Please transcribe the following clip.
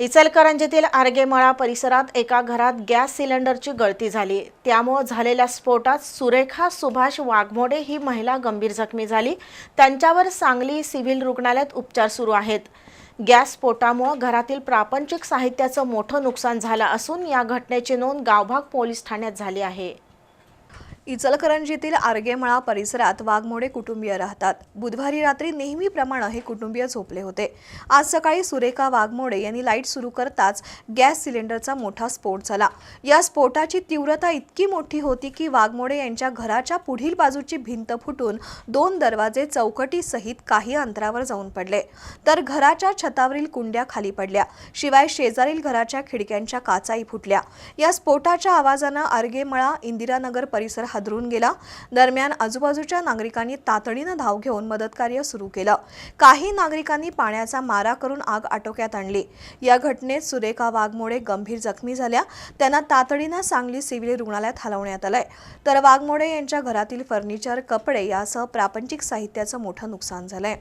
इचलकरंजीतील आर्गेमळा परिसरात एका घरात गॅस सिलेंडरची गळती झाली. त्यामुळे झालेल्या स्फोटात सुरेखा सुभाष वाघमोडे ही महिला गंभीर जखमी झाली. त्यांच्यावर सांगली सिव्हिल रुग्णालयात उपचार सुरू आहेत. गॅस स्फोटामुळे घरातील प्रापंचिक साहित्याचं मोठं नुकसान झालं असून या घटनेची नोंद गावभाग पोलीस ठाण्यात झाली आहे. इचलकरंजीतील आर्गेमळा परिसरात वाघमोडे कुटुंबीय राहतात. बुधवारी रात्री नेहमीप्रमाणे हे कुटुंबीय झोपले होते. आज सकाळी सुरेखा वाघमोडे यांनी लाइट सुरू करताच गॅस सिलेंडरचा मोठा स्फोट झाला. या स्फोटाची तीव्रता इतकी मोठी होती की वाघमोडे यांच्या घराच्या पुढील बाजूची भिंत फुटून दोन दरवाजे चौकटीसहित काही अंतरावर जाऊन पडले. तर घराच्या छतावरील कुंड्या खाली पडल्या. शिवाय शेजारील घराच्या खिडक्यांच्या काचाही फुटल्या. या स्फोटाच्या आवाजानं आर्गेमळा इंदिरानगर परिसर हादरून गेला. दरम्यान आजूबाजूच्या नागरिकांनी तातडीनं धाव घेऊन मदतकार्य सुरू केलं. काही नागरिकांनी पाण्याचा मारा करून आग आटोक्यात आणली. या घटनेत सुरेखा वाघमोडे गंभीर जखमी झाल्या. त्यांना तातडीनं सांगली सिव्हिल रुग्णालयात हलवण्यात आलंय. तर वाघमोडे यांच्या घरातील फर्निचर कपडे यासह प्रापंचिक साहित्याचं मोठं नुकसान झालंय.